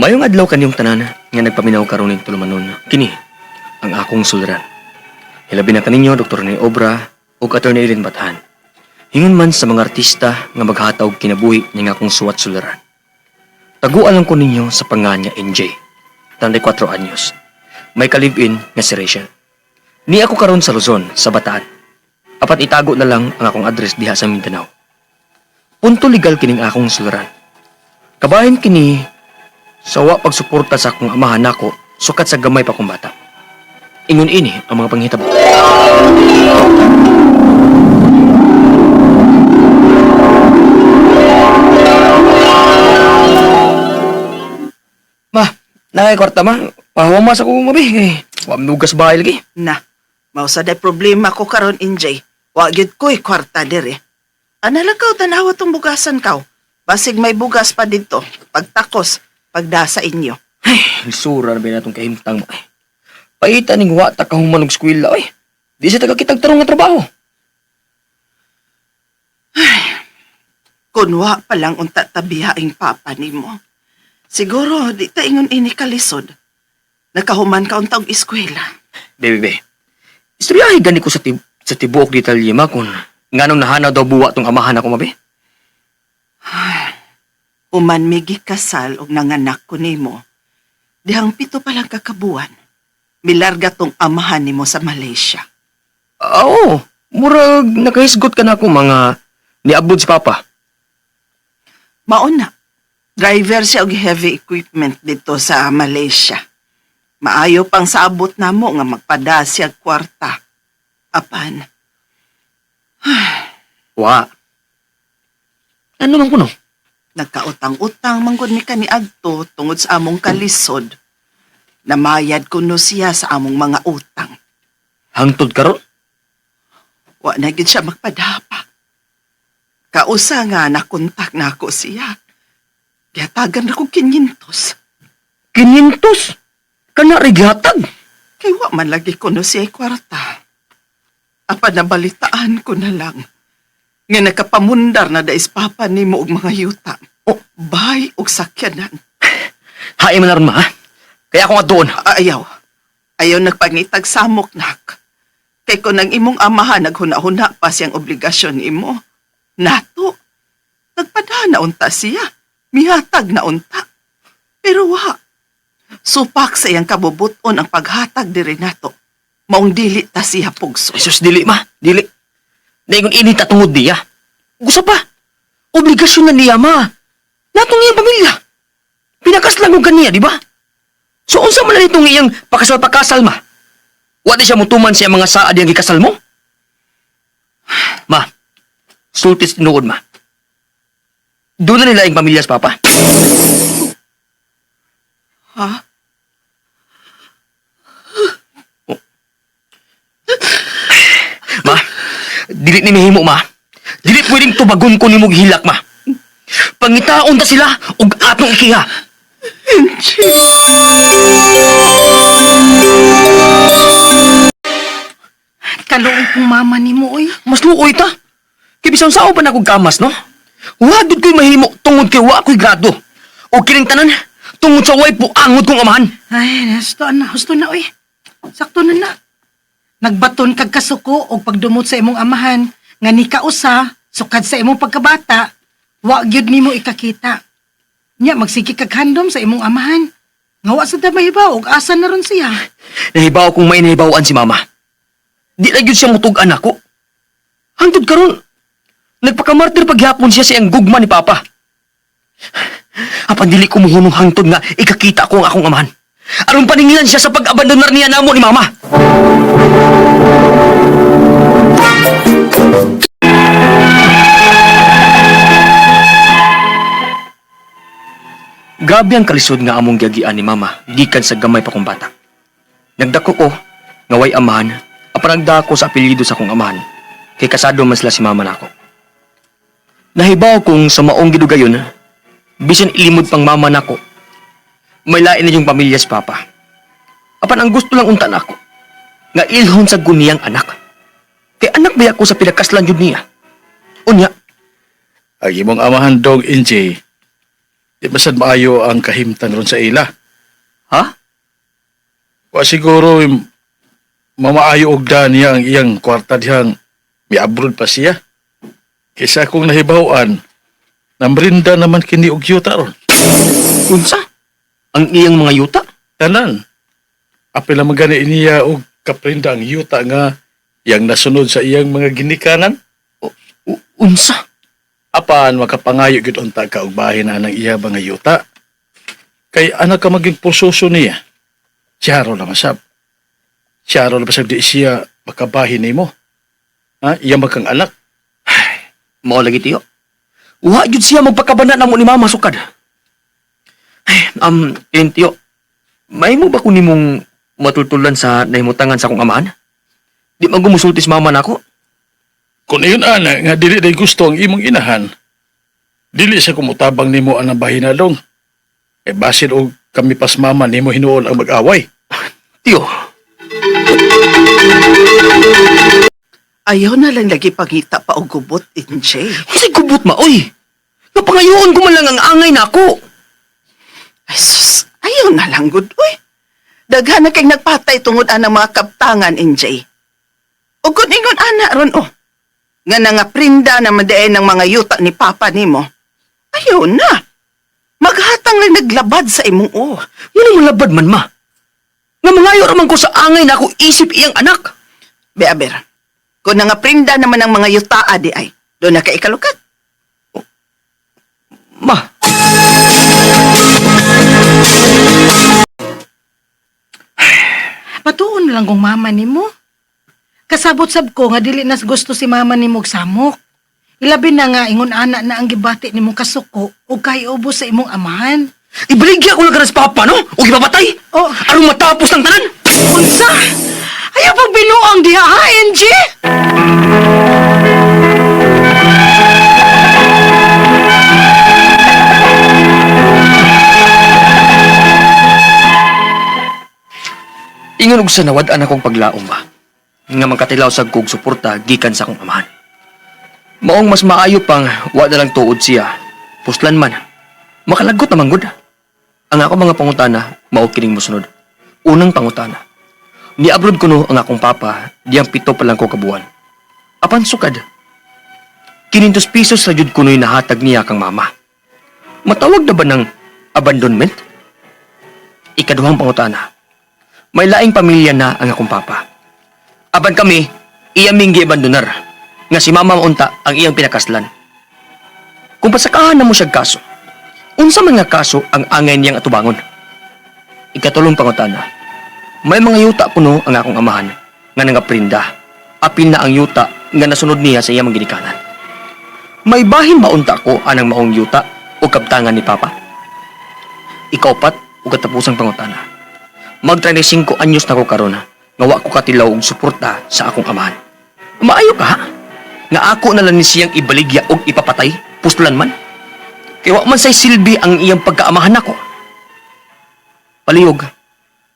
Mayong adlaw kaniyong tanan nga nagpaminaw karon ning tulumanon. Kini ang akong suliran. Hilabi na kaninyo Dr. ni Obra ug Attorney Eileen Bathan. Hingon man sa mga artista nga maghataw kinabuhi ning akong suwat suliran. Taguan lang ko ninyo sa panganya NJ. 34 anyos. May kalib-in nga si Rachel. Ni ako karon sa Luzon, sa Bataan. Apat itago na lang ang akong address diha sa Mindanao. Punto legal kining akong suliran. Kabahin kini sa wa pagsuporta sa akong amahan nako sukat sa gamay pa kong bata. Ingon ini ang mga panghitabo. Ma, nakay kwarta ma. Pahawa sa kong mabi. Eh, wa minugas bahay lagi. Na, mausa day problema ko karon injay. Wa gyud ko'y kwarta dire. Analakaw tanawa tong bugasan kaw. Basig may bugas pa dito. Pagtakos, pagda sa inyo. Ay, lisura na ba natong kahimtang mo eh. Paita ning wa ta kahuman og eskwela oy. Di sa taga kitag tarong nga trabaho. Kunwa pa lang unta tabihaing papa nimo. Siguro di ta ingon ini kalisod. Nakahuman ka unta og eskwela. Bebe, be. Istoryahe gani ko sa tib sa tibuok detalye ma kung nganong nahanaw daw buwa tong amahan ako mabe. Uman migi kasal og nanganak ko nimo. Dihang pito pa lang kakabuan. Milarga tong amahan nimo sa Malaysia. Ah, Oo, murag nakahisgot ka na ako mga niabod si Papa. Mauna, driver siya og heavy equipment dito sa Malaysia. Maayo pang saabot na mo nga magpada siya kwarta. Apan, Wa. Ano man kuno? Nagkautang-utang manggod mi kani adto tungod sa among kalisod. Namayad kuno siya sa among mga utang. Hangtod karon? Wa na gid siya magpadapa. Kausa nga nakontak na ako siya. Gihatagan ako kinyintos. Kinintos. Kana rigatag. Kay wa man lagi ko no siya kwarta. Apa nabalitaan ko na lang. Nga nakapamundar na dais papa ni mo og mga yuta. O bay og sakyanan. Hae man aron ma. ha? Kaya ako nga doon. A- Ayaw. Ayaw nagpangitag samok nak. Kay ko nang imong amahan naghuna-huna pa siyang obligasyon imo. Nato. Nagpadana unta siya. Mihatag na unta. Pero wa. Supak sa iyang kabubuton ang paghatag diri nato. Maong dili ta siya pugso. Jesus, dili ma. Dili. Naingon ini tatungod niya. Gusto pa. Obligasyon na niya, ma. Natong iyang pamilya. Pinakas lang ko kaniya, di ba? So, unsa man na itong iyang pakasal-pakasal, ma? Wala siya mutuman siya mga saad yung ikasal mo? Ma, sultis tinuod, ma. Doon na nila yung pamilya sa papa. Ha? Ma, dili ni mahimo, ma. Dili pwedeng tubagon ko ni mong hilak, ma. Pangitaon ta sila ug atong ikiha. Kaluoy kong mama ni mo, oy. Mas luoy ta. Kaya bisang sao pa na kong kamas, no? Wadod ko'y mahimo tungod kay wa ko'y grado. O kining tanan, tungod sa way po angod kong amahan. Ay, husto na, husto na, oy. Sakto na na. Nagbaton kag kasuko o pagdumot sa imong amahan, nga ni kausa, sukad sa imong pagkabata, wa gyud nimo ikakita. Nya, magsigi kag handom sa imong amahan. Nga wa sa damahibaw, og asa na ron siya. Nahibaw kong may nahibawaan si mama. Di na yun siya mutugan ako. Hangtod karon. Nagpakamartir paghapon siya sa iyang gugma ni Papa. Apan dili ko muhunong hangtod nga ikakita ko ang akong amahan. Aron paningilan siya sa pag-abandonar niya namo ni Mama. Gabi ang kalisod nga among giagian ni Mama, gikan sa gamay pa kong bata. Nagdako ko, nga way amahan, apan nagdako sa apelyido sa akong amahan, kay kasado man sila si Mama nako. Nahibaw kong sa maong gidugayon, bisan ilimod pang Mama nako, may lain na yung pamilya sa Papa. Apan ang gusto lang unta nako, nga ilhon sa guniyang anak. Kay anak ba ako sa pinakaslan yun niya? Unya, Ang imong amahan dog NJ, Di masad maayo ang kahimtan ron sa ila. Ha? Wa siguro mamaayo og niya ang iyang kwarta dihang miabroad pa siya. Kaysa kung nahibawan, namrinda naman kini og yuta ron. Unsa? Ang iyang mga yuta? Tanan. Apil lang magani niya og kaprinda ang yuta nga yang nasunod sa iyang mga ginikanan. U- unsa? Apan makapangayo gid unta ka og bahin na ng iya mga yuta. Kay anak ka maging pususo niya. Siyaro na masab. Siyaro na masab di siya makabahin nimo. Ha? Iya magkang anak. Mao lagi tiyo. Wa jud siya magpakabana namo ni mama sukad. Ay, um, yun, tiyo. May mo ba kunin mong matultulan sa nahimutangan sa akong amahan? Di magumusultis mama nako. Kung iyon ana nga dili day gusto ang imong inahan, dili siya kumutabang nimo ang bahinalong. E basin og kami pas mama nimo hinuol ang mag-away. Tiyo, Ayaw na lang lagi pangita pa og gubot, NJ. kasi gubot ma, oy. Napangayoon ko man lang ang angay nako. Ay, sus, ayaw na lang, good, uy. Daghan na kay nagpatay tungod anang mga kaptangan, NJ. O kung ingon ana ron, oh. Nga na nga prinda na madain ng mga yuta ni Papa nimo. Ayaw na. Maghatang lang naglabad sa imong oh. Yun ang malabad man, ma. Nga mangayo raman ko sa angay na ako isip iyang anak. Beaber, kung nga prinda naman ng mga yuta adi ay, doon na ka ikalukat. Mama nimo. Kasabot sab ko nga dili nas gusto si mama nimo samok. Ilabi na nga ingon ana na ang gibati nimo kasuko ug kay ubos sa imong amahan. ibaligya ko lang ka sa papa, no? O ipapatay. Oh. Arong matapos ng tanan. Unsa? Ayaw pag binuang diha ha, NG? Ingon og sa nawad-an akong paglaom ba. Nga magkatilaw sa kog suporta gikan sa akong amahan. Maong mas maayo pang wa na lang tuod siya. Puslan man. Makalagot naman gud. Ang ako mga pangutana mao kining mosunod. Unang pangutana. Ni abroad kuno ang akong papa diyang pito pa lang ko kabuan. Apan sukad. Kinintos pisos sa jud kuno'y nahatag niya kang mama. Matawag na ba ng abandonment? Ikaduhang pangutana. May laing pamilya na ang akong papa. Aban kami, iya minggi abandonar. Nga si mama maunta ang iyang pinakaslan. Kung pasakahan na mo siya kaso, unsa man nga kaso ang angay niyang atubangon. Ikatulong pangutana. May mga yuta kuno ang akong amahan nga nangaprinda. Apil na ang yuta nga nasunod niya sa iyang ginikanan. May bahin maunta ko anang maong yuta o kabtangan ni Papa. Ikaw pat o katapusang pangutana mag 35 anyos na ko karon nga wa ko katilaw og suporta sa akong amahan. Maayo ka? Nga ako na lang ni siyang ibaligya og ipapatay, puslan man. Kaya wa man say silbi ang iyang pagkaamahan nako. Palihog,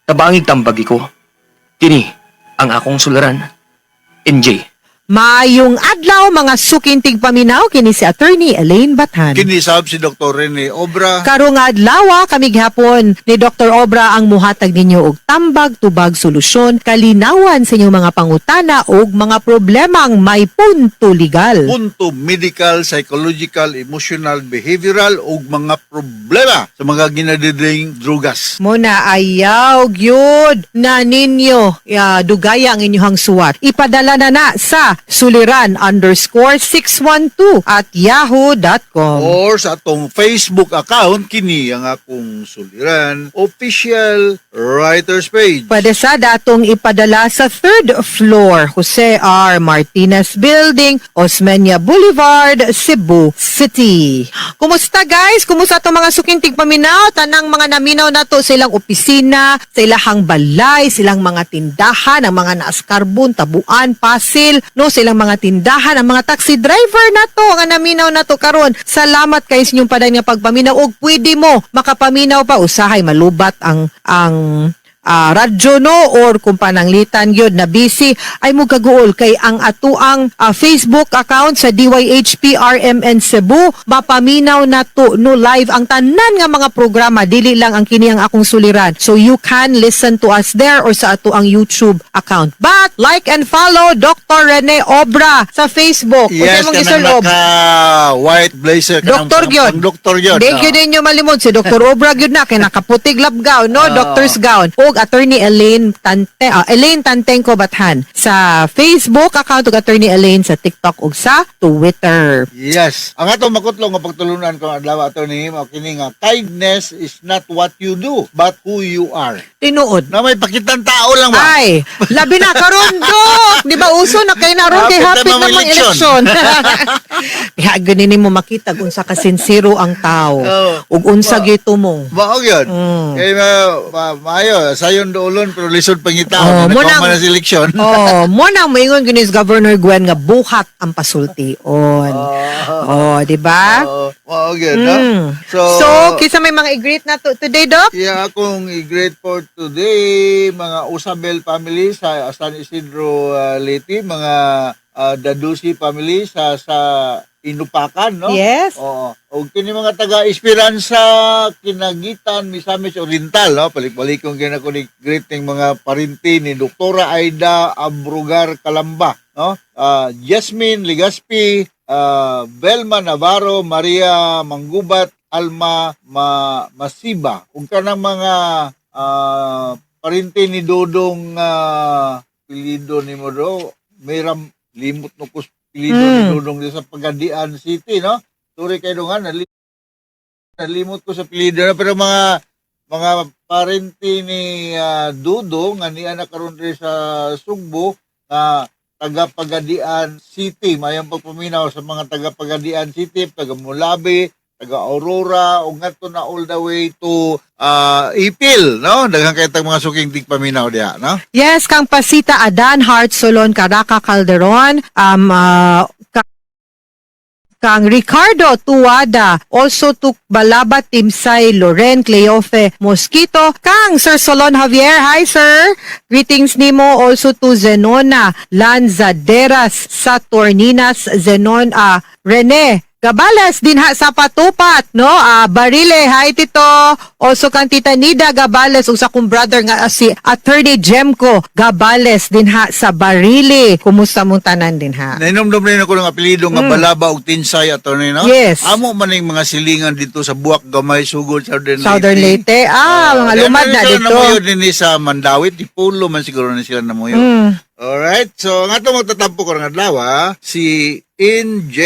tabangig tambagi ko. Kini ang akong sularan. NJ. Maayong adlaw mga sukintig paminaw kini si attorney Elaine Bathan. Kinisab si Dr. Rene Obra. Karong adlaw kami gihapon ni Dr. Obra ang muhatag ninyo og tambag tubag solusyon kalinawan sa inyong mga pangutana og mga problemang may punto legal. Punto medical, psychological, emotional, behavioral ug mga problema sa mga ginadiding drugas. Muna ayaw gyud na ninyo ya, dugaya ang inyong suwat. Ipadala na na sa suliran underscore 612 at yahoo.com. Or sa atong Facebook account, kini ang akong suliran, official writer's page. Pwede sa datong ipadala sa third floor, Jose R. Martinez Building, Osmeña Boulevard, Cebu City. Kumusta guys? Kumusta itong mga sukintig paminaw? Tanang mga naminaw na to sa ilang opisina, sa ilahang balay, silang mga tindahan, ang mga naaskarbon, tabuan, pasil, no, silang mga tindahan, ang mga taxi driver na to, ang naminaw na to karon. Salamat kay inyong paday nga pagpaminaw. Og pwede mo makapaminaw pa. Usahay malubat ang ang ah, radyo no or kung pananglitan gyud na busy ay mo gaguol kay ang atuang ah, Facebook account sa DYHPRMN Cebu mapaminaw na to no live ang tanan nga mga programa dili lang ang kini ang akong suliran so you can listen to us there or sa atuang YouTube account but like and follow Dr. Rene Obra sa Facebook Yes, gisulod. naka white blazer. pang- gyud. Doktor gyud. Di ah. gyud ninyo malimod si Dr. Obra gyud na kay nakaputig lab gown no, doctor's gown. Ug attorney Elaine Tante ah, Elaine Tantenko Bathan sa Facebook account ug attorney Elaine sa TikTok ug sa Twitter. Yes. Ang ato makutlo nga pagtulunan ko adlaw ato ni mo kini nga kindness is not what you do but who you are. Tinuod. Na may pakitang tao lang ba? Ay, labi na karon dok. Di ba uso na kay naron kay Hapit na mga eleksyon. Kaya ganin mo makita kung sa kasinsiro ang tao. Oo. Ug unsa gito mo. Baog yun. Mm. Kaya ma, ma, maayo, sayon doolon pero lisod pangitaw. Oh, Oh, mo na na seleksyon. oh, mo na moingon ginis Governor Gwen nga buhat ang pasultion. Oh, di ba? Maog yun, no? Mm. So, So, kisa may mga i-greet na to today, Doc? Kaya akong i-greet for today, mga Usabel family sa San Isidro uh, Leyte, mga uh, Dadusi family sa sa Inupakan, no? Yes. Oo. O kini mga taga Esperanza, Kinagitan, Misamis Oriental, no? Balik-balik kong kina ko ni greeting mga parinti ni Doktora Aida Abrugar Kalamba, no? Ah, Jasmine Ligaspi, ah, Belma Navarro, Maria Manggubat, Alma Ma Masiba. Kung kanang mga ah, parinti ni Dodong uh, pilido ni mo do, mayram limot no kus pilido ni Mm. Sa Pagadian City, no? Sorry kayo nga, nali- nalimot ko sa pilido na, pero mga mga parenti ni ah, Dudong, nga niya na karon rin sa Sugbo, na taga Pagadian City, mayang pagpaminaw sa mga taga Pagadian City, taga Mulabi, taga Aurora, o nga to na all the way to ah, Ipil, no? Daghang kay mga suking tigpaminaw diha, no? Yes, kang Pasita Adan, Heart Solon, Caraca Calderon, um, ah, ka- kang Ricardo Tuwada, also to Balaba Timsay, Loren Cleofe Mosquito, kang Sir Solon Javier, hi sir, greetings nimo also to Zenona Lanzaderas sa Torninas, Zenon, ah, Rene, Gabales din ha sa patupat, no? Ah, Barile, hi tito. Also kang tita Nida Gabales, usa kong brother nga ah, si Attorney Jemco Gabales din ha sa Barile. Kumusta mong tanan din ha? Nainomdom rin ako ng apelido nga Balaba ug Tinsay attorney, no? Mm. Yes. Amo man yung mga silingan dito sa Buwak Gamay Sugod Southern, Southern Leyte. Ah, mga lumad na dito. Namuyo din sa Mandawit, di pulo man siguro na sila namuyo. Mm. Alright, so nga ito magtatampo ko ng adlaw si NJ,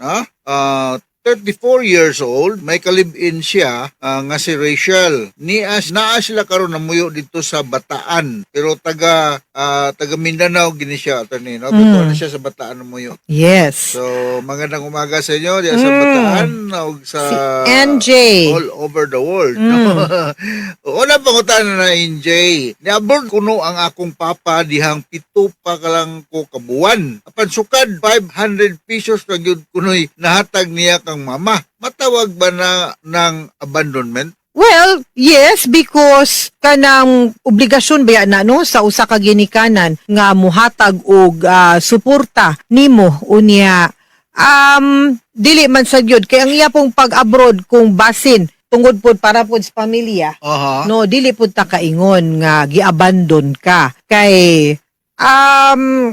no? Uh, 34 years old, may kalib-in siya ah, nga si Rachel. Nias naa sila karon namuyo dito sa Bataan, pero taga ah, taga Mindanao gini siya attorney, no? Totoo Mm. na siya sa Bataan namuyo. Yes. So, magandang umaga sa inyo diya sa Mm. Bataan ug sa si NJ. all over the world. Mm. No? Una pangutan na NJ. Niabot kuno ang akong papa dihang pito pa ka lang ko kabuan. Apan sukad 500 pesos lang yun kuno'y nahatag niya kang mama. Matawag ba na ng abandonment? Well, yes, because kanang obligasyon ba na no sa usa ka ginikanan nga muhatag og ah, suporta nimo unya um dili man sa gyud kay ang iya pong pag-abroad kung basin tungod pod para pod sa pamilya Aha. no dili pod ta kaingon nga giabandon ka kay um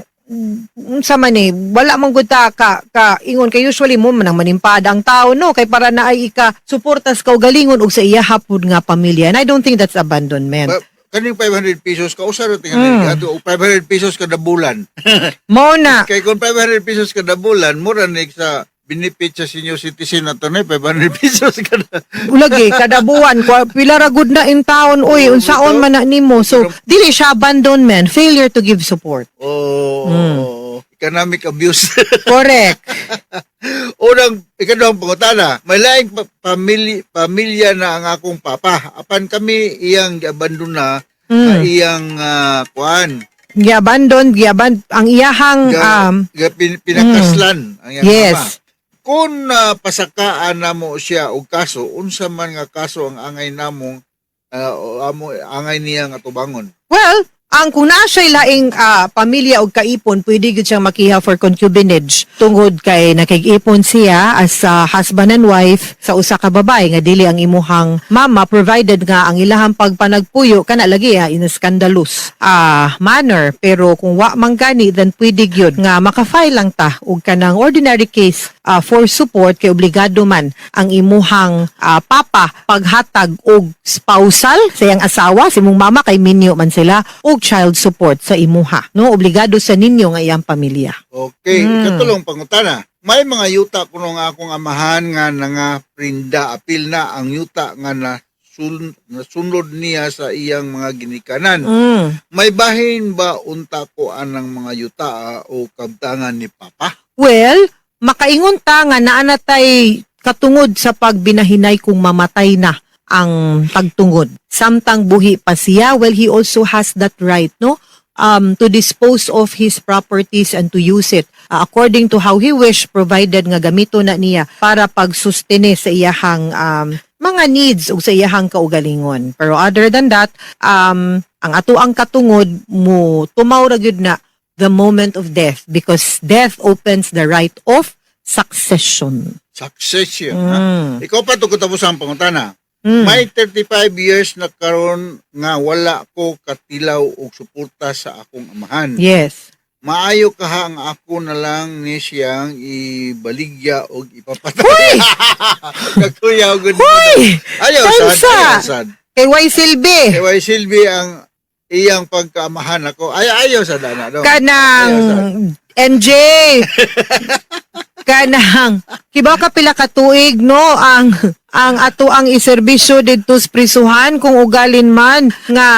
unsa man eh wala man gud ta ka, ka ingon kay usually mo man ang manimpada ang tao no kay para na ay ika suportas ka galingon og sa iya hapud nga pamilya and I don't think that's abandonment Ba- Kaning 500 pesos ka usar tingnan Mm. mm. ato og 500 pesos kada bulan. mo na Kay kung 500 pesos kada bulan, mura ni sa benefit sa senior citizen ato na 500 pesos kada. ulagi kada buwan kwa pila ra gud na in taon oy unsaon man na nimo so dili siya abandonment failure to give support Oh, economic abuse. correct Unang, ikadawang pangutana, may laing pa- pamilya, pamilya na ang akong papa. Apan kami iyang giabandon na, Mm. iyang ah, kuan, giabandon giaban ang iyahang ga, um pinakaslan ang iyang yes mama. Kung ah, pasakaan na mo siya og kaso, unsa man nga kaso ang angay namong ah, o amo angay niya nga tubangon. Well, ang kung naa siya laing ah, pamilya o kaipon, pwede gyud siyang makiha for concubinage. Tungod kay nakig-ipon siya as a husband and wife sa usa ka babae nga dili ang imuhang mama provided nga ang ilahang pagpanagpuyo kana lagi ha, in a scandalous ah, manner. Pero kung wa man gani then pwede gyud nga makafile lang ta og kanang ordinary case ah, for support kay obligado man ang imuhang ah, papa paghatag og spousal sa iyang asawa si imong mama kay minyo man sila og child support sa imuha no obligado sa ninyo nga iyang pamilya Okay, Mm. katulong pangutana. May mga yuta kuno nga akong amahan nga nga prinda apil na ang yuta nga na nasunod niya sa iyang mga ginikanan. mm. May bahin ba unta ko anang mga yuta ah, o kabtangan ni Papa? well makaingon ta nga naa na katungod sa pagbinahinay kung mamatay na ang pagtungod samtang buhi pa siya well he also has that right no um to dispose of his properties and to use it uh, according to how he wish provided nga gamito na niya para pagsustene sa iyahang um, mga needs o sa iyahang kaugalingon pero other than that um ang ato ang katungod mo tumaw ra gyud na the moment of death because death opens the right of succession. Succession. ha? Mm. Ikaw pa to tapos ang pangutana. Mm. May 35 years na karon nga wala ko katilaw og suporta sa akong amahan. Yes. Maayo kaha ang ako na lang ni siyang ibaligya og ipapatay. Hoy! Kakuya og good. Hoy! Ayaw Kansa! sad, ayaw. Kay Way Silbi, Kay Silvi ang iyang pagkaamahan ako. Ay ayaw sa dana do. kanang NJ. kanang kiba ka pila ka tuig no? Ang ang ato ang iserbisyo didto sa prisuhan kung ugalin man nga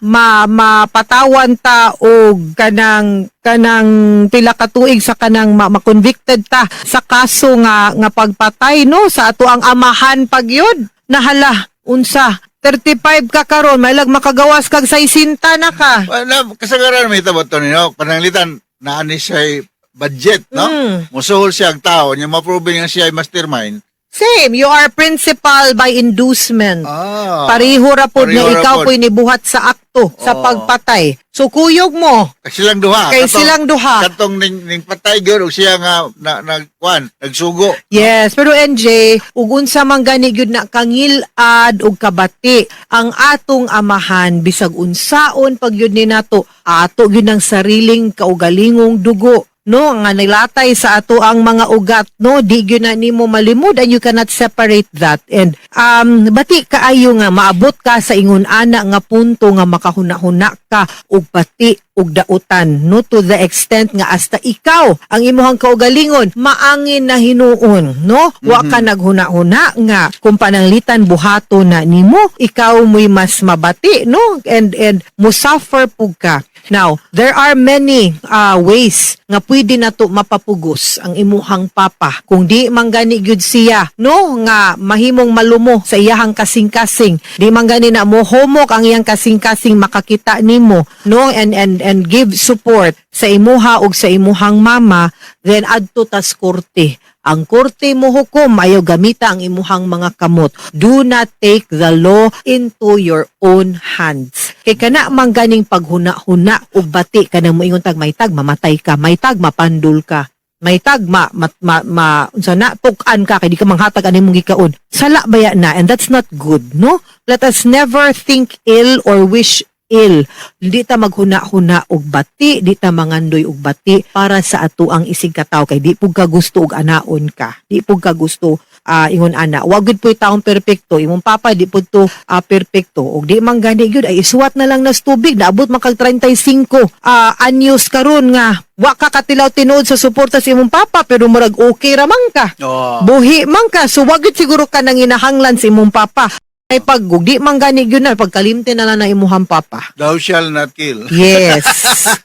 ma, mapatawan ta og kanang kanang pila ka tuig sa kanang ma, ma-convicted ta sa kaso nga nga pagpatay no? Sa ato ang amahan pagyod nahala unsa 35 ka karon may lag makagawas kag 60 na ka. Wala kasagaran may tabot to no. Pananglitan naani siya budget no. Mm. Musuhol siya ang tao niya ma-prove nga siya ay mastermind. Same, you are principal by inducement. Ah. Pareho ra pod nga ikaw po'y nibuhat sa akto sa Oo. pagpatay. So kuyog mo Kay silang duha. kay Katong- silang duha. Katong ning, ning patay gyud og siya nga na, nagkuan, nagsugo. Yes, pero NJ, ug unsa man gani gyud na kangilad ug kabati ang atong amahan bisag unsaon pag yun ni nato ato gyud ang sariling kaugalingong dugo no nga nilatay sa ato ang mga ugat no? Di gyud na nimo malimod and you cannot separate that. And um bati kaayo nga maabot ka sa ingon ana nga punto nga makahuna-huna ka ug pati ug dautan no? To the extent nga hasta ikaw ang imuhang kaugalingon maangin na hinuon no? Wa ka naghuna-huna nga kung pananglitan buhato na nimo ikaw mo'y mas mabati no? And and musuffer pug ka Now, there are many uh, ways nga pwede na to mapapugos ang imuhang papa. Kung di man gani siya, no, nga mahimong malumo sa iyahang kasing-kasing. Di man gani na mo homok ang iyang kasing-kasing makakita nimo, no, and and and give support sa imuha ug sa imuhang mama, then adto tas korte. Ang korte mo hukom ayaw gamita ang imuhang mga kamot. Do not take the law into your own hands. Kay kana man ganing paghuna-huna ug bati kanang moingon tag may tag mamatay ka, may tag mapandul ka. May tag ma ma, ma, unsa na tukan ka kay di ka manghatag ani mong gikaon. Sala baya na and that's not good, no? Let us never think ill or wish ill. Di ta maghuna-huna og bati, di ta mangandoy og bati para sa ato ang isig kataw kay di pug ka gusto og anaon ka. Di pug ka gusto ah, ingon ana. Wa gud po'y taong perpekto. Imong papa di pud to ah, perpekto. Og di man gani gyud ay isuwat na lang nas tubig naabot man kag 35 ah, anyos karon nga wa ka katilaw tinuod sa suporta sa imong papa pero murag okay ra man ka. Oh. Buhi man ka, so wag gyud siguro ka nang inahanglan sa imong papa. Ay pag di man gani gyud na pagkalimte na lang na imuhang papa. Thou shall not kill. Yes.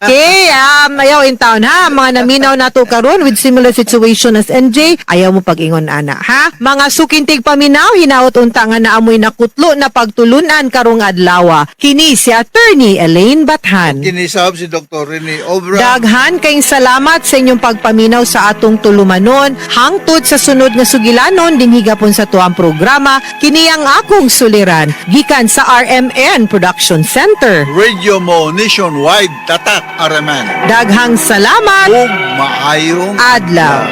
Okay, um, ayaw in town ha. Mga naminaw na to karon with similar situation as NJ, ayaw mo pag-ingon ana ha. Mga sukintig paminaw, hinaot unta nga naamoy nakutlo na pagtulunan karong adlaw. Kini si Attorney Elaine Bathan. Kinisab si Dr. Rene Obra. Daghan kayong salamat sa inyong pagpaminaw sa atong tulumanon. Hangtod sa sunod nga sugilanon, dinhigapon sa tuang programa, kini ang akong suliran gikan sa RMN Production Center. Radio mo nationwide tatak araman. Daghang salamat Ug maayong adlaw.